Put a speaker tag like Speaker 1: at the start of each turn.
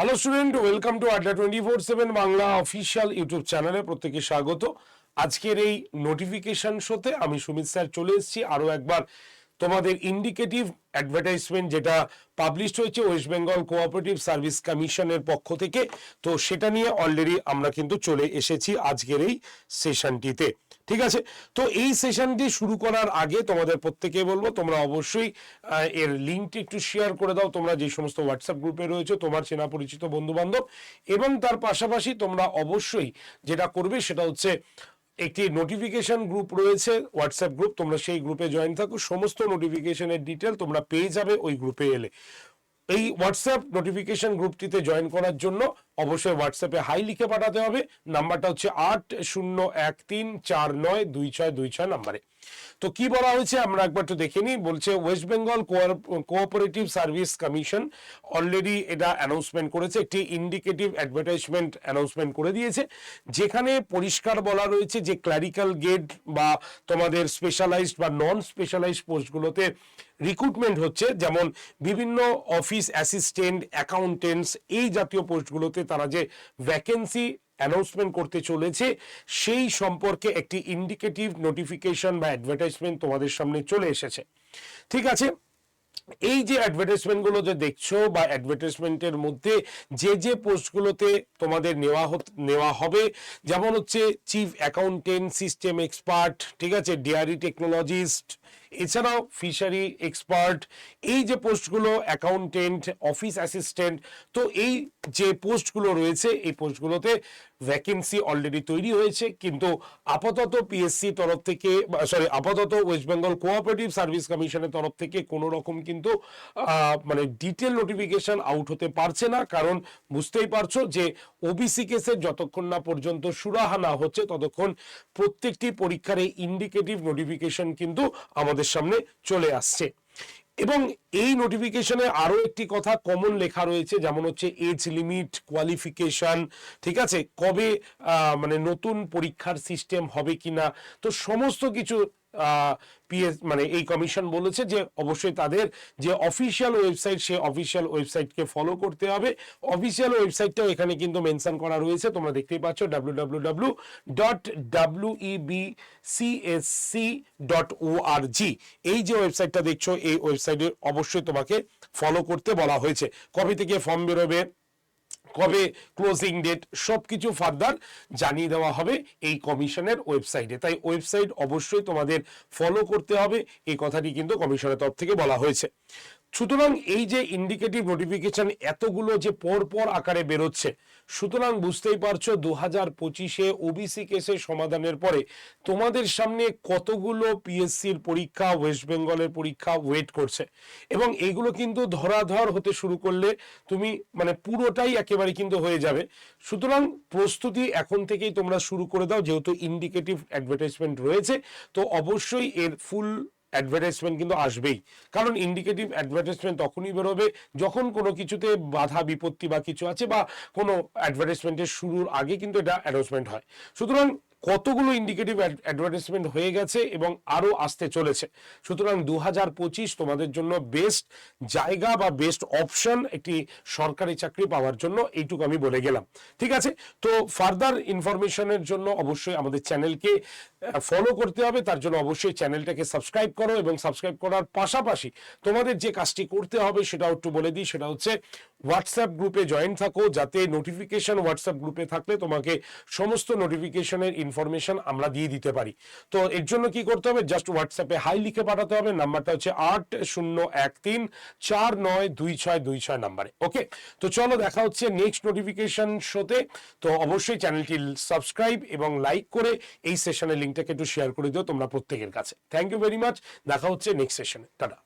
Speaker 1: Hello student welcome to Adda twenty four seven Bangla official YouTube চ্যানেলে প্রত্যেকে স্বাগত। আজকের এই নোটিফিকেশন শোতে আমি সুমিত স্যার চলে এসেছি। আরও একবার তোমাদের ইন্ডিকেটিভ অ্যাডভার্টাইজমেন্ট যেটা পাবলিশ হয়েছে ওয়েস্ট বেঙ্গল কোঅপারেটিভ সার্ভিস কমিশনের পক্ষ থেকে, তো সেটা নিয়ে অলরেডি আমরা কিন্তু চলে এসেছি আজকের এই সেশনটিতে ঠিক আছে? তো এই সেশনটি শুরু করার আগে তোমাদের প্রত্যেকে বলব, তোমরা অবশ্যই এর লিঙ্কটি একটু শেয়ার করে দাও। তোমরা যে সমস্ত হোয়াটসঅ্যাপ গ্রুপে রয়েছে, তোমার চেনা পরিচিত বন্ধু বান্ধব এবং তার পাশাপাশি তোমরা অবশ্যই যেটা করবে সেটা হচ্ছে একটি নোটিফিকেশন গ্রুপ রয়েছে হোয়াটসঅ্যাপ গ্রুপ তোমরা সেই গ্রুপে জয়েন থাকো, সমস্ত নোটিফিকেশনের ডিটেল তোমরা পেয়ে যাবে ওই গ্রুপে এলে। এই হোয়াটসঅ্যাপ নোটিফিকেশন গ্রুপটিতে জয়েন করার জন্য অবশ্যই হোয়াটসঅ্যাপে হাই লিখে পাঠাতে হবে নাম্বারটা হচ্ছে আট শূন্য এক তিন চার নয় দুই ছয় দুই ছয় নাম্বারে তো কি বলা হয়েছে আমরা একবার একটু দেখে নিই। বলছে West Bengal cooperative service commission already এটা অ্যানাউন্সমেন্ট করেছে, একটি ইন্ডিকেটিভ অ্যাডভার্টাইজমেন্ট অ্যানাউন্সমেন্ট করে দিয়েছে, যেখানে পরিষ্কার বলা রয়েছে যে ক্লারিক্যাল গেট বা তোমাদের স্পেশালাইজড বা নন স্পেশালাইজড পোস্টগুলোতে রিক্রুটমেন্ট হচ্ছে, যেমন বিভিন্ন অফিস অ্যাসিস্ট্যান্ট অ্যাকাউন্টেন্টস এই জাতীয় পোস্টগুলোতে তারা যে ভ্যাকেন্সি অ্যানাউন্সমেন্ট করতে চলেছে, সেই সম্পর্কে একটি ইন্ডিকেটিভ নোটিফিকেশন বা অ্যাডভার্টাইজমেন্ট তোমাদের সামনে চলে এসেছে। ঠিক আছে? এই যে অ্যাডভার্টাইজমেন্টগুলো যে দেখছ বা অ্যাডভার্টাইজমেন্টের মধ্যে যে যে পোস্টগুলোতে তোমাদের নেওয়া নেওয়া হবে, যেমন হচ্ছে চিফ অ্যাকাউন্টেন্ট সিস্টেম এক্সপার্ট ঠিক আছে? ডিআরই টেকনোলজিস্ট এছাড়াও ফিশারি, এক্সপার্ট, এই যে পোস্টগুলো, অ্যাকাউন্টেন্ট, অফিস অ্যাসিস্ট্যান্ট, তো এই যে পোস্টগুলো রয়েছে, এই পোস্টগুলোতে ভ্যাকেন্সি অলরেডি তৈরি হয়েছে। কিন্তু আপাতত পিএসসি তরফ থেকে সরি আপাতত ওয়েস্ট বেঙ্গল কোঅপারেটিভ সার্ভিস কমিশনের তরফ থেকে কোনো রকম কিন্তু মানে ডিটেল নোটিফিকেশন আউট হতে পারছে না। কারণ বুঝতেই পারছ যে ওবিসি কেসের যতক্ষণ না পর্যন্ত সুরাহা না হচ্ছে, ততক্ষণ প্রত্যেকটি পরীক্ষার এই ইন্ডিকেটিভ নোটিফিকেশন কিন্তু আমাদের সামনে চলে আসছে। এবং এই নোটিফিকেশনে আরও একটি কথা কমন লেখা রয়েছে, যেমন হচ্ছে এজ লিমিট কোয়ালিফিকেশন ঠিক আছে? কবে মানে নতুন পরীক্ষার সিস্টেম হবে কিনা? তো সমস্ত কিছু পিএস মানে এই কমিশন বলেছে যে অবশ্যই তাদের যে অফিসিয়াল ওয়েবসাইট, সে অফিসিয়াল ওয়েবসাইটকে ফলো করতে হবে। অফিসিয়াল ওয়েবসাইটটাও এখানে কিন্তু মেনশন করা রয়েছে, তোমরা দেখতেই পাচ্ছ W W W dot W E B C S C dot O R G এই যে ওয়েবসাইটটা দেখছ, এই ওয়েবসাইটে অবশ্যই তোমাকে ফলো করতে বলা হয়েছে। কবে থেকে ফর্ম বেরোবে? কবে ক্লোজিং ডেট সব কিছু ফার্দার জানিয়ে দেওয়া হবে এই কমিশনের ওয়েবসাইটে তাই ওয়েবসাইট অবশ্যই তোমাদের ফলো করতে হবে, এই কথাটি কিন্তু কমিশনের তরফ থেকে বলা হয়েছে। সুতরাং এই যে ইন্ডিকেটিভ নোটিফিকেশন এতগুলো যে পর পর আকারে বেরোচ্ছে, সুতরাং বুঝতেই পারছ দু হাজার পঁচিশে ওবিসি কেসের সমাধানের পরে তোমাদের সামনে কতগুলো পিএসসির পরীক্ষা ওয়েস্ট বেঙ্গলের পরীক্ষা ওয়েট করছে। এবং এইগুলো কিন্তু ধরাধর হতে শুরু করলে তুমি মানে পুরোটাই একেবারে কিন্তু হয়ে যাবে। সুতরাং প্রস্তুতি এখন থেকেই তোমরা শুরু করে দাও, যেহেতু ইন্ডিকেটিভ অ্যাডভার্টাইজমেন্ট রয়েছে, তো অবশ্যই এর ফুল অ্যাডভার্টাইজমেন্ট কিন্তু আসবেই। কারণ ইন্ডিকেটিভ অ্যাডভার্টাইজমেন্ট তখনই বেরোবে যখন কোনো কিছুতে বাধা, বিপত্তি বা কিছু আছে বা কোনো অ্যাডভার্টাইজমেন্টের শুরুর আগে কিন্তু এটা অ্যানাউন্সমেন্ট হয়। সুতরাং কতগুলো ইন্ডিকেটিভ অ্যাডভার্টাইজমেন্ট হয়ে গেছে এবং আরও আসতে চলেছে। সুতরাং দু হাজার পঁচিশ তোমাদের জন্য বেস্ট জায়গা বা বেস্ট অপশন একটি সরকারি চাকরি পাওয়ার জন্য এইটুকু আমি বলে গেলাম। ঠিক আছে? তো ফার্দার ইনফরমেশনের জন্য অবশ্যই আমাদের চ্যানেলকে ফলো করতে হবে। তার জন্য অবশ্যই চ্যানেলটাকে সাবস্ক্রাইব করো এবং সাবস্ক্রাইব করার পাশাপাশি তোমাদের যে কাজটি করতে হবে সেটাও একটু বলে দিই। সেটা হচ্ছে হোয়াটসঅ্যাপ গ্রুপে জয়েন থাকো, যাতে নোটিফিকেশন হোয়াটসঅ্যাপ গ্রুপে থাকলে তোমাকে সমস্ত নোটিফিকেশনের ইনফরমেশন আমরা দিয়ে দিতে পারি। তো এর জন্য কি করতে হবে? জাস্ট হোয়াটসঅ্যাপে হাই লিখে পাঠাতে হবে। নাম্বারটা হচ্ছে আট শূন্য এক তিন চার নয় দুই ছয় দুই ছয় নাম্বারে। ওকে তো চলো দেখা হচ্ছে নেক্সট নোটিফিকেশন শোতে তো। অবশ্যই চ্যানেলটি সাবস্ক্রাইব এবং লাইক করে এই সেশনের লিঙ্কটাকে একটু শেয়ার করে দিও তোমরা প্রত্যেকের কাছে। থ্যাংক ইউ ভেরি মাচ দেখা হচ্ছে নেক্সট সেশনে টাটা